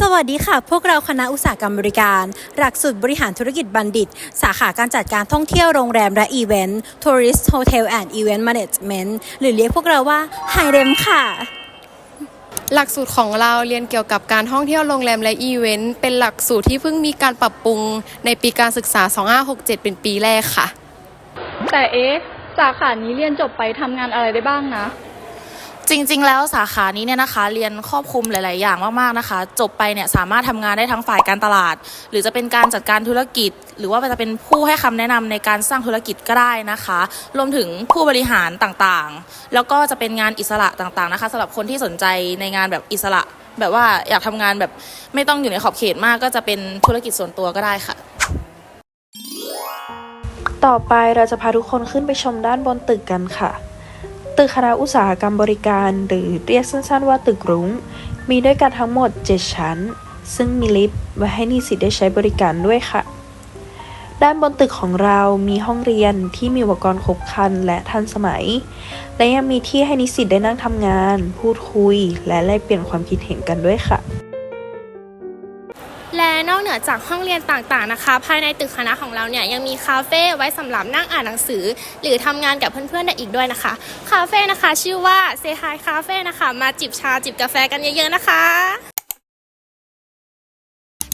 สวัสดีค่ะ พวกเราคณะอุตสาหกรรมบริการ หลักสูตรบริหารธุรกิจบัณฑิต สาขาการจัดการท่องเที่ยวโรงแรมและอีเวนต์ Tourist Hotel and Event Management หรือเรียกพวกเราว่าไฮเรมค่ะ หลักสูตรของเราเรียนเกี่ยวกับการท่องเที่ยวโรงแรมและอีเวนต์ เป็นหลักสูตรที่เพิ่งมีการปรับปรุงในปีการศึกษา 2567 เป็นปีแรกค่ะ แต่เอ๊ะสาขานี้เรียนจบไปทำงานอะไรได้บ้างนะ จริง ๆ แล้วสาขานี้เนี่ยนะคะเรียนครอบคลุมหลาย ๆ อย่างมากๆนะคะ จบไปเนี่ยสามารถทำงานได้ทั้งฝ่ายการตลาด หรือจะเป็นการจัดการธุรกิจ หรือว่าจะเป็นผู้ให้คำแนะนำในการสร้างธุรกิจก็ได้นะคะ รวมถึงผู้บริหารต่างๆ แล้วก็จะเป็นงานอิสระต่างๆนะคะสำหรับคนที่สนใจในงานแบบอิสระ แบบว่าอยากทำงานแบบไม่ต้องอยู่ในขอบเขตมาก ก็จะเป็นธุรกิจส่วนตัวก็ได้ค่ะต่อไปเราจะพาทุกคนขึ้นไปชมด้านบนตึกกันค่ะ ตึกคณะอุตสาหกรรมบริการหรือเรียกสั้นๆว่าตึกรุ้ง มีด้วยกันทั้งหมด 7 ชั้น ซึ่งมีลิฟต์ไว้ให้นิสิตได้ใช้บริการด้วยค่ะ ด้านบนตึกของเรามีห้องเรียนที่มีอุปกรณ์ครบครันและทันสมัย และยังมีที่ให้นิสิตได้นั่งทำงาน พูดคุย และแลกเปลี่ยนความคิดเห็นกันด้วยค่ะ และนอกเหนือจากห้องเรียนต่างๆนะคะ ภายในตึกคณะของเราเนี่ยยังมีคาเฟ่ไว้สำหรับนั่งอ่านหนังสือ หรือทำงานกับเพื่อนๆได้อีกด้วยนะคะ คาเฟ่นะคะ ชื่อว่าเซฮายคาเฟ่นะคะ มาจิบชาจิบกาแฟกันเยอะๆนะคะ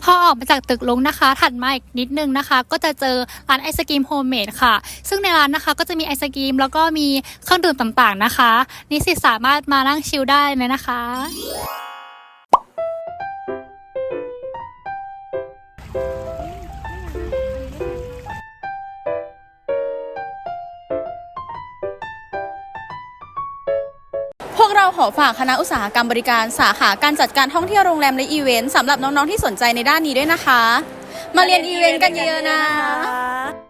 พอออกมาจากตึกลงนะคะ ถัดมาอีกนิดนึงนะคะ ก็จะเจอร้านไอศกรีมโฮมเมดค่ะ ซึ่งในร้านนะคะก็จะมีไอศกรีมแล้วก็มีเครื่องดื่มต่างๆนะคะ นิสิตสามารถมานั่งชิลได้เลยนะคะ พวกเราขอฝากคณะอุตสาหกรรมบริการสาขาการจัดการท่องเที่ยวโรงแรมและอีเวนต์สำหรับน้อง ๆ ที่สนใจในด้านนี้ด้วยนะคะ มาเรียนอีเวนต์กันเยอะๆนะ